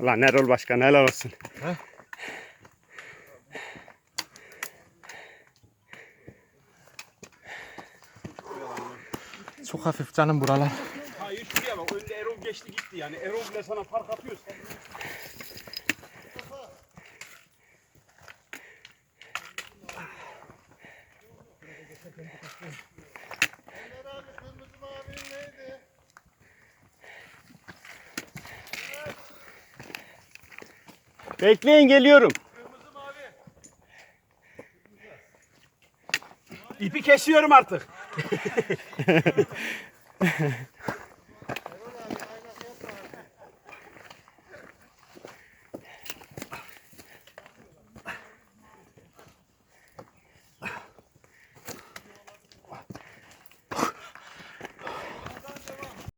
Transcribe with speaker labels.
Speaker 1: Lan Erol Başkan helal olsun.
Speaker 2: Çok hafif canım buralar.
Speaker 1: Hayır şuraya bak önde Erol geçti gitti yani. Erol bile sana fark atıyor. Bekleyin geliyorum. İpi kesiyorum artık.